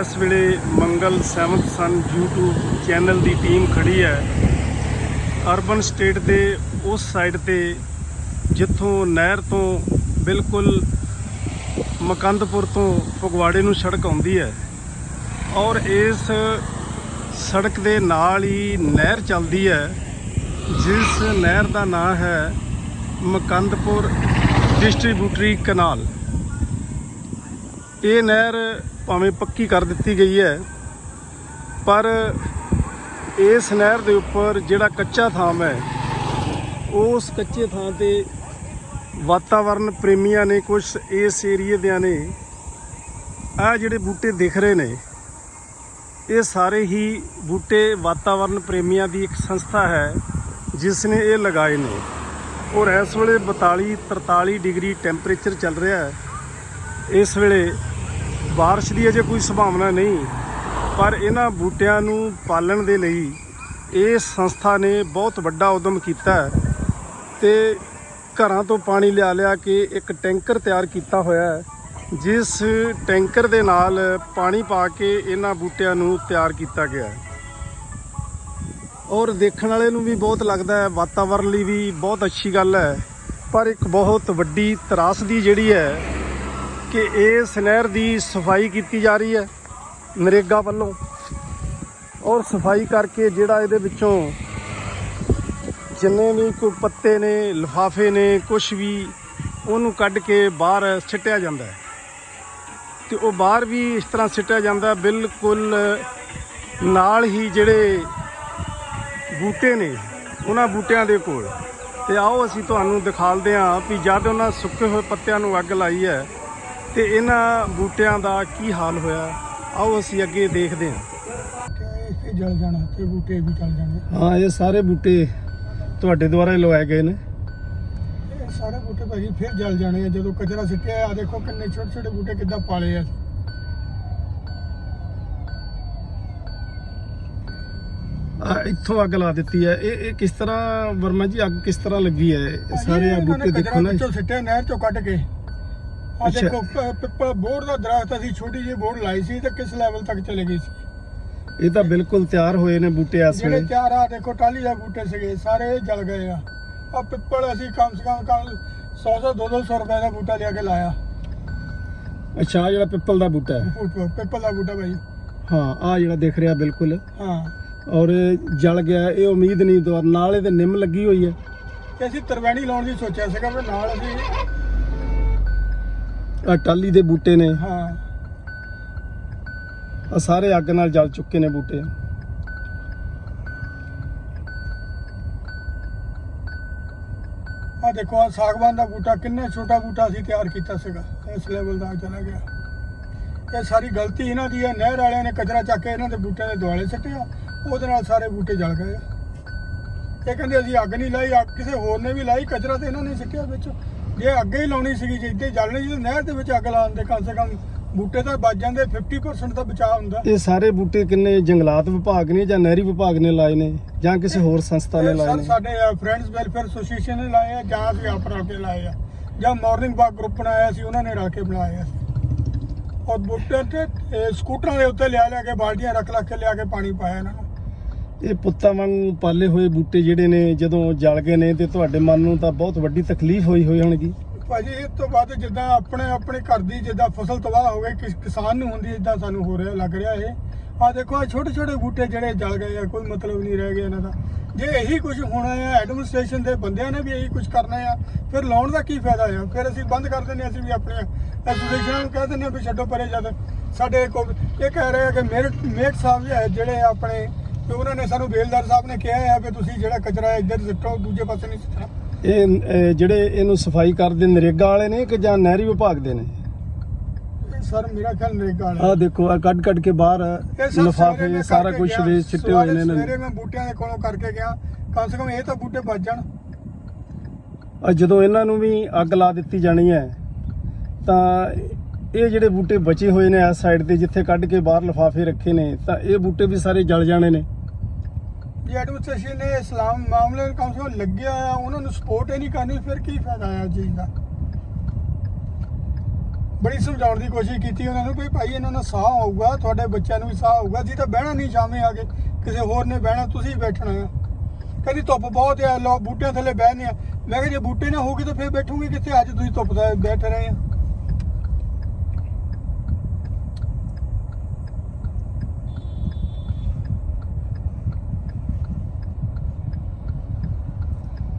ਇਸ ਵੇਲੇ ਮੰਗਲ 7th ਸਨ, YouTube channel ਦੀ ਟੀਮ ਖੜੀ ਹੈ। ਅਰਬਨ ਸਟੇਟ ਦੇ ਉਸ ਸਾਈਡ ਤੇ, ਜਿੱਥੋਂ ਨਹਿਰ ਤੋਂ ਬਿਲਕੁਲ ਮਕੰਦਪੁਰ ਤੋਂ ਫਗਵਾੜੇ ਨੂੰ ਸੜਕ ਆਉਂਦੀ ਹੈ। ਔਰ ਇਸ ਸੜਕ ਦੇ ਨਾਲ ਹੀ ਨਹਿਰ ਚੱਲਦੀ ਹੈ, ਜਿਸ ਨਹਿਰ ਦਾ ਨਾਮ ਹੈ ਮਕੰਦਪੁਰ ਡਿਸਟ੍ਰੀਬਿਊਟਰੀ ਕਨਾਲ ਇਹ ਨਹਿਰ ਭਾਵੇਂ ਪੱਕੀ ਕਰ ਦਿੱਤੀ ਗਈ ਹੈ, ਪਰ ਇਸ ਨਹਿਰ ਦੇ ਉੱਪਰ ਜਿਹੜਾ ਕੱਚਾ ਥਾਂ ਹੈ, ਉਸ ਕੱਚੇ ਥਾਂ ਤੇ ਵਾਤਾਵਰਨ ਪ੍ਰੇਮੀਆਂ ਨੇ ਕੁਝ ਇਸ ਏਰੀਏ ਦਿਆਂ ਨੇ ਆ ਜਿਹੜੇ ਬੂਟੇ ਦਿਖ ਰਹੇ ਨੇ, ਇਹ ਸਾਰੇ ਹੀ ਬੂਟੇ ਵਾਤਾਵਰਨ ਪ੍ਰੇਮੀਆਂ ਦੀ ਇੱਕ ਸੰਸਥਾ ਹੈ, ਜਿਸ ਨੇ ਇਹ ਲਗਾਏ ਨੇ। ਔਰ ਇਸ ਵੇਲੇ 42 43 ਡਿਗਰੀ ਟੈਂਪਰੇਚਰ ਚੱਲ ਰਿਹਾ ਹੈ। ਇਸ ਵੇਲੇ بارش ਦੀ ਅਜੇ ਕੋਈ ਸੰਭਾਵਨਾ ਨਹੀਂ ਪਰ ਇਹਨਾਂ ਬੂਟਿਆਂ ਨੂੰ ਪਾਲਣ ਦੇ ਲਈ ਇਹ ਸੰਸਥਾ ਨੇ ਬਹੁਤ ਵੱਡਾ ਉਦਮ ਕੀਤਾ ਹੈ ਤੇ ਘਰਾਂ ਤੋਂ ਪਾਣੀ ਲਿਆ ਲਿਆ ਕੇ ਇੱਕ ਟੈਂਕਰ ਤਿਆਰ ਕੀਤਾ ਹੋਇਆ ਹੈ ਜਿਸ ਟੈਂਕਰ ਦੇ ਨਾਲ ਪਾਣੀ ਪਾ ਕੇ ਇਹਨਾਂ ਬੂਟਿਆਂ ਨੂੰ ਤਿਆਰ ਕੀਤਾ ਗਿਆ ਹੈ ਔਰ ਦੇਖਣ ਵਾਲੇ ਨੂੰ ਵੀ ਬਹੁਤ ਲੱਗਦਾ ਹੈ ਵਾਤਾਵਰਣ ਲਈ ਵੀ ਬਹੁਤ ਅੱਛੀ ਗੱਲ ਹੈ ਪਰ ਇੱਕ ਬਹੁਤ ਵੱਡੀ ਤਰਾਸਦੀ ਜਿਹੜੀ ਹੈ ਕਿ ਇਸ ਨਹਿਰ ਦੀ ਸਫ਼ਾਈ ਕੀਤੀ ਜਾ ਰਹੀ ਹੈ ਨਰੇਗਾ ਵੱਲੋਂ। ਔਰ ਸਫ਼ਾਈ ਕਰਕੇ ਜਿਹੜਾ ਇਹਦੇ ਵਿੱਚੋਂ ਜਿੰਨੇ ਵੀ ਕੋਈ ਪੱਤੇ ਨੇ, ਲਿਫਾਫੇ ਨੇ ਕੁਝ ਵੀ, ਉਹਨੂੰ ਕੱਢ ਕੇ ਬਾਹਰ ਸਿੱਟਿਆ ਜਾਂਦਾ ਹੈ। ਤੇ ਉਹ ਬਾਹਰ ਵੀ ਇਸ ਤਰ੍ਹਾਂ ਸਿੱਟਿਆ ਜਾਂਦਾ ਬਿਲਕੁਲ ਨਾਲ ਹੀ ਜਿਹੜੇ ਬੂਟੇ ਨੇ, ਉਹਨਾਂ ਬੂਟਿਆਂ ਦੇ ਕੋਲ। ਤੇ ਆਓ ਅਸੀਂ ਤੁਹਾਨੂੰ ਦਿਖਾਲਦੇ ਹਾਂ ਵੀ ਜਦ ਉਹਨਾਂ ਸੁੱਕੇ ਹੋਏ ਪੱਤਿਆਂ ਨੂੰ ਅੱਗ ਲਾਈ ਹੈ ਤੇ ਇਹਨਾਂ ਬੂਟਿਆਂ ਦਾ ਕੀ ਹਾਲ ਹੋਇਆ? ਆਓ ਅਸੀਂ ਅੱਗੇ ਦੇਖਦੇ ਹਾਂ। ਕਿ ਇਹ ਜਲ ਜਾਣਾ ਤੇ ਬੂਟੇ ਵੀ ਜਲ ਜਾਣੇ। ਹਾਂ ਇਹ ਸਾਰੇ ਬੂਟੇ ਤੁਹਾਡੇ ਦੁਆਰਾ ਹੀ ਲਵਾਏ ਗਏ ਨੇ। ਇਹ ਸਾਰੇ ਬੂਟੇ ਭਾਜੀ ਫਿਰ ਜਲ ਜਾਣੇ ਆ ਜਦੋਂ ਕਚਰਾ ਸਿੱਟਿਆ ਆ ਦੇਖੋ ਕਿੰਨੇ ਛੋਟੇ ਛੋਟੇ ਬੂਟੇ ਕਿੱਦਾਂ ਪਾਲੇ ਆ। ਆ ਇੱਥੋਂ ਅੱਗ ਲਾ ਦਿੱਤੀ ਹੈ ਇਹ ਇਹ ਕਿਸ ਤਰ੍ਹਾਂ ਵਰਮਾ ਜੀ ਅੱਗ ਕਿਸ ਤਰ੍ਹਾਂ ਲੱਗੀ ਹੈ ਸਾਰੇ ਆ ਬੂਟੇ ਦੇਖੋ ਨਾ। ਵਿੱਚੋਂ ਸਿੱਟਿਆ ਨਹਿਰ ਚੋਂ ਕੱਢ ਕੇ। ਆ ਅੱਛਾ। ਦੇਖੋ ਪ- ਪਿੱਪਲ ਬੋਰਡ ਦਾ ਦਰਖਤ ਅਸੀਂ ਛੋਟੀ ਜਿਹੀ ਬੋਰਡ ਲਾਈ ਸੀ ਤੇ ਕਿਸ ਲੈਵਲ ਤੱਕ ਚਲੇ ਗਈ ਸੀ? ਇਹ ਤਾਂ ਬਿਲਕੁਲ ਤਿਆਰ ਹੋਏ ਨੇ ਬੂਟੇ ਇਸ ਜਿਹੜੇ ਵੇਲੇ। ਚਾਰ ਆ ਦੇਖੋ ਟਾਲੀ ਦੇ ਬੂਟੇ ਸੀਗੇ ਸਾਰੇ ਜਲ ਗਏ ਆ। ਆ ਪਿੱਪਲ ਅਸੀਂ ਕਮ ਸੇ ਕਮ ਕੱਲ 100 100 200 ਰੁਪਏ ਦਾ ਬੂਟਾ ਲਿਆ ਕੇ ਲਾਇਆ। ਅੱਛਾ ਆਹ ਜਿਹੜਾ ਪਿੱਪਲ ਦਾ ਬੂਟਾ ਹੈ। ਪਿੱਪਲ ਪਿੱਪਲ ਦਾ ਬੂਟਾ ਭਾਈ। ਹਾਂ ਆ ਜਿਹੜਾ ਦਿਖ ਰਿਹਾ ਬਿਲਕੁਲ। ਹਾਂ। ਔਰ ਜਲ ਗਿਆ ਇਹ ਉਮੀਦ ਨਹੀਂ ਦੁਆਰ ਨਾਲ ਇਹਦੇ ਨਿੰਮ ਲੱਗੀ ਹੋਈ ਹੈ। ਤੇ ਅਸੀਂ ਤਰਵੈਣੀ ਲਾਉਣ ਦੀ ਸੋਚਿਆ ਸੀਗਾ ਵੀ ਨਾਲ ਅਸੀਂ ਆ ਟਾਲੀ ਦੇ ਬੂਟੇ ਨੇ। ਹਾਂ। ਆ ਸਾਰੇ ਅੱਗ ਨਾਲ ਜਲ ਚੁੱਕੇ ਨੇ ਬੂਟੇ। ਆ ਦੇਖੋ ਆ ਸਾਗਵਾਨ ਦਾ ਬੂਟਾ ਕਿੰਨਾ ਛੋਟਾ ਬੂਟਾ ਅਸੀਂ ਤਿਆਰ ਕੀਤਾ ਸੀਗਾ। ਇਸ ਲੈਵਲ ਦਾ ਚਲਾ ਗਿਆ। ਇਹ ਸਾਰੀ ਗਲਤੀ ਇਹਨਾਂ ਦੀ ਹੈ। ਨਹਿਰ ਵਾਲਿਆਂ ਨੇ ਕਚਰਾ ਚੱਕ ਕੇ ਇਹਨਾਂ ਦੇ ਬੂਟਿਆਂ ਦੇ ਦੁਆਲੇ ਸਿੱਟਿਆ। ਉਹਦੇ ਨਾਲ ਸਾਰੇ ਬੂਟੇ ਜਲ ਗਏ। ਆ। ਇਹ ਕਹਿੰਦੇ ਅਸੀਂ ਅੱਗ ਨਹੀਂ ਲਾਈ ਅੱਗ ਕਿਸੇ ਹੋਰ ਨੇ ਵੀ ਲਾਈ ਕਚਰਾ ਤੇ ਇਹਨਾਂ ਨੇ ਸਿੱਟਿਆ ਵਿੱਚ। ਜੇ ਅੱਗੇ ਹੀ ਲਾਉਣੀ ਸੀਗੀ ਜੇ ਇੱਥੇ ਜਲਣੀ ਸੀ ਤਾਂ ਨਹਿਰ ਦੇ ਵਿੱਚ ਅੱਗ ਲਾਉਣ ਦੇ ਕਮ ਸੇ ਕਮ ਬੂਟੇ ਤਾਂ ਬਚ ਜਾਂਦੇ 50% ਦਾ ਬਚਾਅ ਹੁੰਦਾ। ਇਹ ਸਾਰੇ ਬੂਟੇ ਕਿੰਨੇ ਜੰਗਲਾਤ ਵਿਭਾਗ ਨੇ ਜਾਂ ਨਹਿਰੀ ਵਿਭਾਗ ਨੇ ਲਾਏ ਨੇ ਜਾਂ ਕਿਸੇ ਹੋਰ ਸੰਸਥਾ ਨੇ ਇਹ ਲਾਏ ਸਰ ਨੇ? ਸਾਡੇ ਫਰੈਂਡਸ ਵੈਲਫੇਅਰ ਐਸੋਸੀਏਸ਼ਨ ਨੇ ਲਾਏ ਆ ਜਾਂ ਅਸੀਂ ਆਪ ਰਲ ਕੇ ਲਾਏ ਆ ਜਾਂ ਮਾਰਨਿੰਗ ਵਾਕ ਗਰੁੱਪ ਬਣਾਇਆ ਸੀ ਉਹਨਾਂ ਨੇ ਰਲ ਕੇ ਬਣਾਏ ਆ ਔਰ ਬੂਟੇ ਤੇ ਇਹ ਸਕੂਟਰਾਂ ਦੇ ਉੱਤੇ ਲਿਆ ਲਿਆ ਕੇ ਬਾਲਟੀਆਂ ਰੱਖ ਰੱਖ ਕੇ ਲਿਆ ਕੇ ਪਾਣੀ ਪਾਇਆ ਇਹਨਾਂ ਨੂੰ। ਇਹ ਪੁੱਤਾਂ ਵਾਂਗੂ ਪਾਲੇ ਹੋਏ ਬੂਟੇ ਜਿਹੜੇ ਨੇ ਜਦੋਂ ਜਲ ਗਏ ਨੇ ਤੇ ਤੁਹਾਡੇ ਮਨ ਨੂੰ ਤਾਂ ਬਹੁਤ ਵੱਡੀ ਤਕਲੀਫ ਹੋਈ ਹੋਈ ਹੋਣਗੀ। ਭਾਜੀ ਇਸ ਤੋਂ ਬਾਅਦ ਜਿੱਦਾਂ ਆਪਣੇ ਆਪਣੇ ਘਰ ਦੀ ਜਿੱਦਾਂ ਫਸਲ ਤਬਾਹ ਹੋ ਗਈ ਕਿਸ ਕਿਸਾਨ ਨੂੰ ਹੁੰਦੀ ਇਦਾਂ ਸਾਨੂੰ ਹੋ ਰਿਹਾ ਲੱਗ ਰਿਹਾ ਇਹ। ਆ ਦੇਖੋ ਆ ਛੋਟੇ ਛੋਟੇ ਬੂਟੇ ਜਿਹੜੇ ਜਲ ਗਏ ਆ ਕੋਈ ਮਤਲਬ ਨਹੀਂ ਰਹਿ ਗਿਆ ਇਹਨਾਂ ਦਾ। ਜੇ ਇਹੀ ਕੁਝ ਹੋਣਾ ਹੈ ਐਡਮਿਨਿਸਟ੍ਰੇਸ਼ਨ ਦੇ ਬੰਦਿਆਂ ਨੇ ਵੀ ਇਹੀ ਕੁਝ ਕਰਨਾ ਆ ਫਿਰ ਲਾਉਣ ਦਾ ਕੀ ਫਾਇਦਾ ਆ? ਫਿਰ ਅਸੀਂ ਬੰਦ ਕਰ ਦਿੰਦੇ ਹਾਂ, ਅਸੀਂ ਵੀ ਆਪਣੇ ਐਸੋਸੀਏਸ਼ਨ ਨੂੰ ਕਹਿ ਦਿੰਦੇ ਹਾਂ ਵੀ ਛੱਡੋ ਪਰੇ ਜਦ ਸਾਡੇ ਕੋਲ ਇਹ ਕਹਿ ਰਹੇ ਆ ਕਿ ਮੇਰਟ ਮੇਟ ਸਾਹਿਬ ਹੈ ਜਿਹੜੇ ਆਪਣੇ ਤੇ ਉਹਨਾਂ ਨੇ ਸਾਨੂੰ ਬੇਲਦਾਰ ਸਾਹਿਬ ਨੇ ਕਿਹਾ ਹੈ ਵੀ ਤੁਸੀਂ ਜਿਹੜਾ ਕਚਰਾ ਹੈ ਇੱਧਰ ਸਿੱਟੋ ਦੂਜੇ ਪਾਸੇ ਨਹੀਂ ਸਿੱਟਣਾ। ਇਹ ਅਹ, ਜਿਹੜੇ ਇਹਨੂੰ ਸਫ਼ਾਈ ਕਰਦੇ ਨਰੇਗਾ ਵਾਲੇ ਨੇ ਕਿ ਜਾਂ ਨਹਿਰੀ ਵਿਭਾਗ ਦੇ ਨੇ? ਇਹ ਸਰ ਮੇਰਾ ਖਿਆਲ ਨਰੇਗਾ ਆਹ ਵਾਲਾ ਦੇਖੋ ਆ ਕੱਢ ਕੱਢ ਕੇ ਬਾਹਰ ਇਹ ਸਰ ਸਵੇਰੇ ਲਿਫਾਫੇ ਮੈਂ ਸਾਰਾ ਕਰਕੇ ਕੁਝ ਗਿਆ, ਸਿੱਟੇ ਹੋਏ ਨੇ ਇਹਨਾਂ ਸਵੇਰੇ ਨੇ। ਮੈਂ ਬੂਟਿਆਂ ਦੇ ਕੋਲੋਂ ਕਰਕੇ ਗਿਆ। ਕਮ ਸੇ ਕਮ ਇਹ ਤਾਂ ਬੂਟੇ ਬਚ ਜਾਣ। ਆ ਜਦੋਂ ਇਹਨਾਂ ਨੂੰ ਵੀ ਅੱਗ ਲਾ ਦਿੱਤੀ ਜਾਣੀ ਹੈ ਤਾਂ ਇਹ ਜਿਹੜੇ ਬੂਟੇ ਬਚੇ ਹੋਏ ਨੇ ਇਸ ਸਾਈਡ ਤੇ ਜਿੱਥੇ ਕੱਢ ਕੇ ਬਾਹਰ ਲਿਫਾਫੇ ਰੱਖੇ ਨੇ ਤਾਂ ਇਹ ਬੂਟੇ ਵੀ ਸਾਰੇ ਜਲ ਜਾਣੇ ਨੇ। ਜੇ ਐਡਮਿਨਿਸਟ੍ਰੇਸ਼ਨ ਨੇ ਇਸਲਾਮ ਮਾਮਲੇ ਨੂੰ ਕਮ ਸੇ ਕਮ ਲੱਗਿਆ ਆ ਉਹਨਾਂ ਨੂੰ ਸਪੋਰਟ ਹੀ ਨਹੀਂ ਕਰਨੀ, ਫਿਰ ਕੀ ਫਾਇਦਾ ਆ ਇਸ ਚੀਜ਼ ਦਾ? ਬੜੀ ਸਮਝਾਉਣ ਦੀ ਕੋਸ਼ਿਸ਼ ਕੀਤੀ ਉਹਨਾਂ ਨੂੰ ਵੀ ਭਾਈ ਇਹਨਾਂ ਨੂੰ ਸਾਹ ਆਊਗਾ ਤੁਹਾਡੇ ਬੱਚਿਆਂ ਨੂੰ ਵੀ ਸਾਹ ਆਊਗਾ ਜੀ ਤਾਂ ਬਹਿਣਾ ਨਹੀਂ ਸ਼ਾਮੇ ਆ ਕੇ ਕਿਸੇ ਹੋਰ ਨੇ ਬਹਿਣਾ, ਤੁਸੀਂ ਬੈਠਣਾ ਆ ਕਹਿੰਦੀ ਧੁੱਪ ਬਹੁਤ ਆ ਲੋ ਬੂਟਿਆਂ ਥੱਲੇ ਬਹਿਨੇ ਆ ਮੈਂ ਕਿਹਾ ਜੇ ਬੂਟੇ ਨਾ ਹੋਗੇ ਤਾਂ ਫਿਰ ਬੈਠੂਗੇ ਕਿੱਥੇ? ਅੱਜ ਤੁਸੀਂ ਧੁੱਪ ਦਾ ਬੈਠ ਰਹੇ ਆ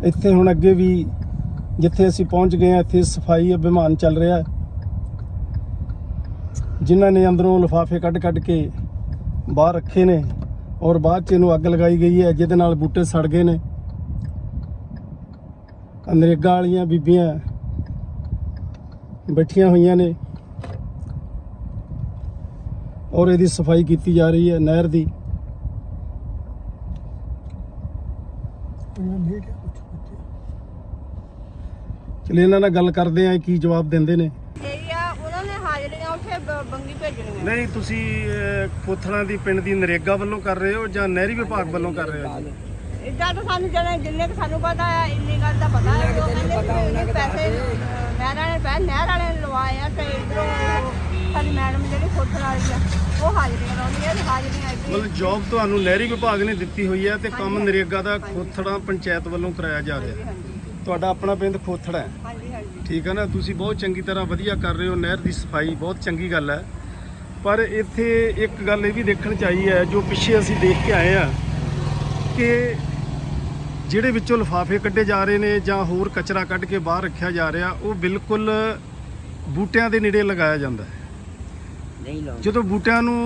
ਇੱਥੇ ਹੁਣ ਅੱਗੇ ਵੀ ਜਿੱਥੇ ਅਸੀਂ ਪਹੁੰਚ ਗਏ ਹਾਂ, ਇੱਥੇ ਸਫ਼ਾਈ ਅਭਿਮਾਨ ਚੱਲ ਰਿਹਾ ਜਿਨ੍ਹਾਂ ਨੇ ਅੰਦਰੋਂ ਲਿਫਾਫੇ ਕੱਢ ਕੱਢ ਕੇ ਬਾਹਰ ਰੱਖੇ ਨੇ ਔਰ ਬਾਅਦ ਚ ਇਹਨੂੰ ਅੱਗ ਲਗਾਈ ਗਈ ਹੈ, ਜਿਹਦੇ ਨਾਲ ਬੂਟੇ ਸੜ ਗਏ ਨੇ। ਨਰੇਗਾ ਵਾਲੀਆਂ ਬੀਬੀਆਂ ਬੈਠੀਆਂ ਹੋਈਆਂ ਨੇ ਔਰ ਇਹਦੀ ਸਫ਼ਾਈ ਕੀਤੀ ਜਾ ਰਹੀ ਹੈ ਨਹਿਰ ਦੀ ਉਹਨਾਂ ਨੇ ਕਿਹਾ ਕੁਛ ਬੱਚੇ ਚਲੇ ਇਹਨਾਂ ਨਾਲ ਗੱਲ ਕਰਦੇ ਆਂ ਕੀ ਜਵਾਬ ਦਿੰਦੇ ਨੇ। ਇਹ ਆ ਉਹਨਾਂ ਨੇ ਹਾਜ਼ਰੀਆਂ ਉੱਥੇ ਬ- ਬੰਗੀ ਭੇਜਣੀਆਂ ਨਹੀਂ ਤੁਸੀਂ ਕੋਥਲਾਂ ਦੀ ਪਿੰਡ ਦੀ ਨਰੇਗਾ ਵੱਲੋਂ ਕਰ ਰਹੇ ਹੋ ਜਾਂ ਨਹਿਰੀ ਵਿਭਾਗ ਵੱਲੋਂ ਕਰ ਰਹੇ ਹੋ? ਇਦਾਂ ਤਾਂ ਸਾਨੂੰ ਜਿਹੜੇ ਜਿੰਨੇ ਕੁ ਸਾਨੂੰ ਪਤਾ ਆ ਇੰਨੀ ਗੱਲ ਦਾ ਪਤਾ ਹੈ। ਕਿ ਉਹ ਕਹਿੰਦੇ ਵੀ ਪੈਸੇ ਅਹ, ਨਹਿਰ ਵਾਲੇ ਪੈ ਨਹਿਰ ਵਾਲੇ ਨੇ ਲਵਾਏ ਆ ਤੇ ਇਧਰੋਂ ਸਾਡੀ ਮੈਡਮ ਜਿਹੜੀ ਖੋਤਰ ਵਾਲੀ ਆ ਉਹ ਹਾਜ਼ਰੀਆਂ ਲਾਉਂਦੀ ਆ ਤੇ ਹਾਜ਼ਰੀਆਂ ਇੱਥੇ ਮਤਲਬ ਜੌਬ ਤੁਹਾਨੂੰ ਨਹਿਰੀ ਵਿਭਾਗ ਨੇ ਦਿੱਤੀ ਹੋਈ ਹੈ ਤੇ ਕੰਮ ਨਰੇਗਾ ਦਾ ਖੋਥੜਾ ਪੰਚਾਇਤ ਵੱਲੋਂ ਕਰਾਇਆ ਜਾ ਰਿਹਾ। ਹੈ ਤੁਹਾਡਾ ਆਪਣਾ ਪਿੰਡ ਖੋਥੜਾ ਹੈ। ਹਾਂਜੀ ਹਾਂਜੀ। ਠੀਕ ਹੈ ਨਾ? ਤੁਸੀਂ ਬਹੁਤ ਚੰਗੀ ਤਰ੍ਹਾਂ ਵਧੀਆ ਕਰ ਰਹੇ ਹੋ। ਨਹਿਰ ਦੀ ਸਫ਼ਾਈ ਬਹੁਤ ਚੰਗੀ ਗੱਲ ਹੈ। ਪਰ ਇੱਥੇ ਇੱਕ ਗੱਲ ਇਹ ਵੀ ਦੇਖਣ ਚ ਆਈ ਹੈ ਜੋ ਪਿੱਛੇ ਅਸੀਂ ਦੇਖ ਕੇ ਆਏ ਆ ਕਿ ਜਿਹੜੇ ਵਿੱਚੋਂ ਲਿਫਾਫੇ ਕੱਢੇ ਜਾ ਰਹੇ ਨੇ ਜਾਂ ਹੋਰ ਕਚਰਾ ਕੱਢ ਕੇ ਬਾਹਰ ਰੱਖਿਆ ਜਾ ਰਿਹਾ ਉਹ ਬਿਲਕੁਲ ਬੂਟਿਆਂ ਦੇ ਨੇੜੇ ਲਗਾਇਆ ਜਾਂਦਾ ਹੈ। ਨਹੀਂ ਲਾਉਂਦੇ ਜਦੋਂ ਬੂਟਿਆਂ ਨੂੰ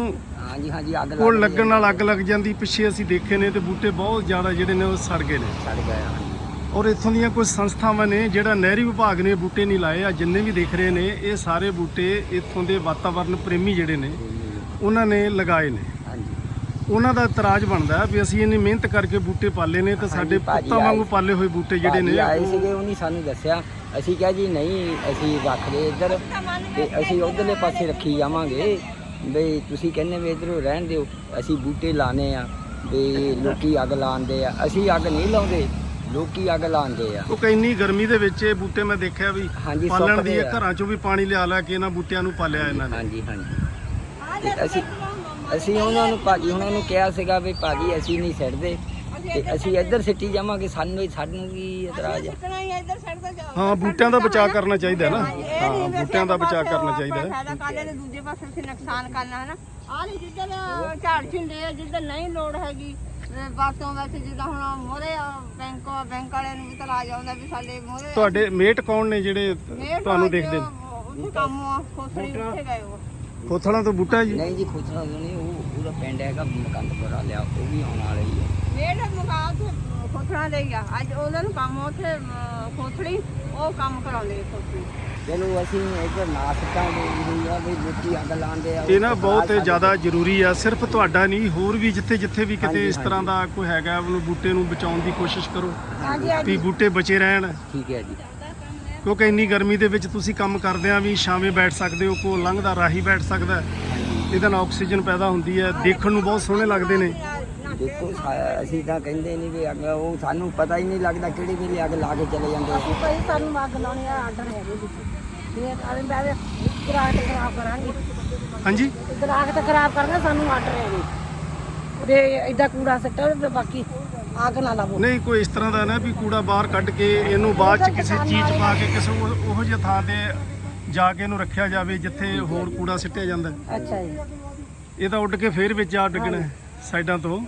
ਹਾਂਜੀ ਹਾਂਜੀ ਅੱਗ ਕੋਲ ਲੱਗ ਲੱਗਣ ਨਾਲ ਅੱਗ ਲੱਗ ਜਾਂਦੀ ਪਿੱਛੇ ਅਸੀਂ ਦੇਖੇ ਨੇ ਤੇ ਬੂਟੇ ਬਹੁਤ ਜ਼ਿਆਦਾ ਜਿਹੜੇ ਨੇ ਉਹ ਸੜ ਗਏ ਨੇ। ਸੜ ਗਿਆ ਔਰ ਇੱਥੋਂ ਦੀਆਂ ਕੁਝ ਸੰਸਥਾਵਾਂ ਨੇ ਜਿਹੜਾ ਨਹਿਰੀ ਵਿਭਾਗ ਨੇ ਬੂਟੇ ਨਹੀਂ ਲਾਏ ਆ ਜਿੰਨੇ ਵੀ ਦੇਖ ਰਹੇ ਨੇ ਇਹ ਸਾਰੇ ਬੂਟੇ ਇੱਥੋਂ ਦੇ ਵਾਤਾਵਰਣ ਪ੍ਰੇਮੀ ਜਿਹੜੇ ਨੇ ਉਹਨਾਂ ਨੇ ਲਗਾਏ ਨੇ। ਹਾਂਜੀ। ਉਹਨਾਂ ਦਾ ਇਤਰਾਜ਼ ਬਣਦਾ ਵੀ ਅਸੀਂ ਇੰਨੀ ਮਿਹਨਤ ਕਰਕੇ ਬੂਟੇ ਪਾਲੇ ਨੇ ਤੇ ਸਾਡੇ ਪੁੱਤਾਂ ਵਾਂਗੂ ਪਾਲੇ ਹੋਏ ਬੂਟੇ ਜਿਹੜੇ ਨੇ। ਆਏ ਉਹ- ਸੀਗੇ ਉਹਨੇ ਸਾਨੂੰ ਦੱਸਿਆ ਅਸੀਂ ਕਿਹਾ ਜੀ ਨਹੀਂ ਅਸੀਂ ਰੱਖਦੇ ਇੱਧਰ ਤੇ ਅਸੀਂ ਉਧਰਲੇ ਪਾਸੇ ਰੱਖੀ ਜਾਵਾਂਗੇ। ਬਈ ਤੁਸੀਂ ਕਹਿੰਦੇ ਵੀ ਇੱਧਰੋਂ ਰਹਿਣ ਦਿਓ ਅਸੀਂ ਬੂਟੇ ਲਾਣੇ ਆ ਵੀ ਲੋਕੀ ਅੱਗ ਲਾਉਂਦੇ ਆ ਅਸੀਂ ਅੱਗ ਨਹੀਂ ਲਾਉਂਦੇ। ਲੋਕੀ ਅੱਗ ਲਾਉਂਦੇ ਆ। ਉਹ ਕਿੰਨੀ ਗਰਮੀ ਦੇ ਵਿੱਚ ਇਹ ਬੂਟੇ ਮੈਂ ਦੇਖਿਆ ਵੀ ਹਾਂਜੀ, ਪਾਲਣ ਸੁੱਕਦੇ ਦੀ ਇਹ ਆ। ਘਰਾਂ ਚੋਂ ਵੀ ਪਾਣੀ ਲਿਆ ਲਿਆ ਕੇ ਇਹਨਾਂ ਬੂਟਿਆਂ ਨੂੰ ਪਾਲਿਆ ਇਹਨਾਂ ਨੇ। ਹਾਂਜੀ ਹਾਂਜੀ। ਤੇ ਅਸੀਂ ਅਸੀਂ ਉਹਨਾਂ ਨੂੰ ਭਾਜੀ ਉਹਨਾਂ ਨੂੰ ਕਿਹਾ ਸੀਗਾ ਵੀ ਭਾਜੀ ਅਸੀਂ ਨਹੀਂ ਛੱਡਦੇ। ਤੇ ਅਸੀਂ ਇੱਧਰ ਸਿੱਟੀ ਜਾਵਾਂਗੇ ਸਾਨੂੰ ਸਾਨੂੰ ਕੀ ਇਤਰਾਜ਼ ਆ। ਸਿੱਟਣਾ ਹੀ ਆ, ਇੱਧਰ ਸਿੱਟ ਕੇ ਜਾਓ ਹਾਂ ਬੂਟਿਆਂ ਦਾ ਬਚਾਅ ਕਰਨਾ ਚਾਹੀਦਾ ਹੈ ਨਾ। ਇਹ ਹਾਂ ਨਹੀਂ ਬੂਟਿਆਂ ਦਾ ਬਚਾਅ ਕਰਨਾ ਚਾਹੀਦਾ ਹੈ। ਫਾਇਦਾ ਕਰ ਲੈਣੇ ਦੂਜੇ ਪਾਸੇ ਨੁਕਸਾਨ ਕਰਨਾ ਹੈ ਨਾ ਆਹ ਨਹੀਂ ਜਿੱਧਰ ਝਾੜ ਛਿੰਦੇ ਆ ਜਿੱਧਰ ਨਹੀਂ ਲੋੜ ਹੈਗੀ। ਬਾਤੋਂ ਵਿੱਚ ਜਿੱਦਾਂ ਹੁਣ ਮੋਰੇ ਬੈਂਕ ਬੈਂਕ ਵਾਲਿਆਂ ਨੂੰ ਵੀ ਤਾਂ ਆ ਜਾਂਦਾ ਵੀ ਸਾਡੇ ਮੋਰੇ ਤੁਹਾਡੇ ਮੇਟ ਕੌਣ ਨੇ ਜਿਹੜੇ ਤੁਹਾਨੂੰ ਦੇਖਦੇ? ਨੇ ਉੱਥੇ ਕੰਮ ਆ ਖੋਸੜੀ ਉੱਥੇ ਗਏ ਉਹ। ਕੋਥਲਾਂ ਤੋਂ ਬੂਟਾ ਜੀ? ਨਹੀਂ ਜੀ ਖੁਸਰਾ ਨਹੀਂ ਉਹ ਪੂਰਾ ਪਿੰਡ ਹੈਗਾ ਮਕੰਦਪੁਰ ਵਾਲਿਆ ਉਹ ਵੀ ਆਉਣ ਵਾਲੇ ਹੀ ਆ। ਮੇੜ ਮੁਕਾ ਉੱਥੇ ਖੋਸੜਾ ਦੇ ਗਿਆ ਅੱਜ ਉਹਨਾਂ ਨੂੰ ਕੰਮ ਉੱਥੇ ਖੋਸੜੀ ਉਹ ਕੰਮ ਕਰਾਉਂਦੇ ਖੋਸੜੀ ਚਲੋ ਅਸੀਂ ਇੱਧਰ ਨਾ ਸਕਾਂਗੇ ਵੀ ਆ ਵੀ ਲੋਕੀ ਅੱਗ ਲਾਉਂਦੇ ਆ ਇਹ ਨਾ ਬਹੁਤ ਜ਼ਿਆਦਾ ਜ਼ਰੂਰੀ ਆ ਸਿਰਫ ਤੁਹਾਡਾ ਨਹੀਂ ਹੋਰ ਵੀ ਜਿੱਥੇ ਜਿੱਥੇ ਵੀ ਕਿਤੇ ਇਸ ਤਰ੍ਹਾਂ ਦਾ ਕੋਈ ਹੈਗਾ ਉਹਨੂੰ ਬੂਟੇ ਨੂੰ ਬਚਾਉਣ ਦੀ ਕੋਸ਼ਿਸ਼ ਕਰੋ। ਵੀ ਬੂਟੇ ਬਚੇ ਰਹਿਣ। ਠੀਕ ਹੈ ਜੀ। ਕਿਉਂਕਿ ਇੰਨੀ ਗਰਮੀ ਦੇ ਵਿੱਚ ਤੁਸੀਂ ਕੰਮ ਕਰਦਿਆਂ ਵੀ ਛਾਵੇਂ ਬੈਠ ਸਕਦੇ ਹੋ ਕੋ ਲੰਘਦਾ ਰਾਹੀ ਬੈਠ ਸਕਦਾ। ਹੈ। ਇਹਦੇ ਨਾਲ ਆਕਸੀਜਨ ਪੈਦਾ ਹੁੰਦੀ ਹੈ ਦੇਖਣ ਨੂੰ ਬਹੁਤ ਸੋਹਣੇ ਲੱਗਦੇ ਨੇ। ਦੇਖੋ ਅਸੀਂ ਤਾਂ ਕਹਿੰਦੇ ਨਹੀਂ ਵੀ ਅੱਗ ਉਹ ਸਾਨੂੰ ਪਤਾ ਹੀ ਨਹੀਂ ਲੱਗਦਾ ਕਿਹੜੇ ਵੇਲੇ ਅੱਗ ਲਾ ਕੇ ਚਲੇ ਜਾਂਦੇ ਅਸੀਂ ਭਾਈ ਸਾਨੂੰ ਅੱਗ ਲਾਉਣੀ ਆ ਆਰਡਰ ਹੈਗੇ। ਗਰਾਹਕ ਖਰਾਬ ਕਰਾਂਗੇ। ਹਾਂਜੀ? ਗਰਾਹਕ ਤੇ ਖਰਾਬ ਕਰਾਂਗੇ ਸਾਨੂੰ ਆਰਡਰ ਹੈਗੇ ਤੇ ਇਦਾਂ ਕੂੜਾ ਸੱਟੋ ਤੇ ਬਾਕੀ ਅੱਗ ਨਾ ਲਾਵੋ। ਨਹੀਂ ਕੋਈ ਇਸ ਤਰ੍ਹਾਂ ਦਾ ਨਾ ਵੀ ਕੂੜਾ ਬਾਹਰ ਕੱਢ ਕੇ ਇਹਨੂੰ ਬਾਅਦ ਚ ਕਿਸੇ ਚੀਜ਼ 'ਚ ਪਾ ਕੇ ਕਿਸੇ ਉਹ- ਉਹੋ ਜਿਹੀ ਥਾਂ ਤੇ ਜਾ ਕੇ ਇਹਨੂੰ ਰੱਖਿਆ ਜਾਵੇ ਜਿੱਥੇ ਹੋਰ ਕੂੜਾ ਸਿੱਟਿਆ ਜਾਂਦਾ ਹੈ। ਅੱਛਾ ਜੀ। ਇਹ ਤਾਂ ਉੱਡ ਕੇ ਫੇਰ ਵਿੱਚ ਆ ਡਿੱਗਣਾ ਹੈ ਸਾਈਡਾਂ ਤੋਂ।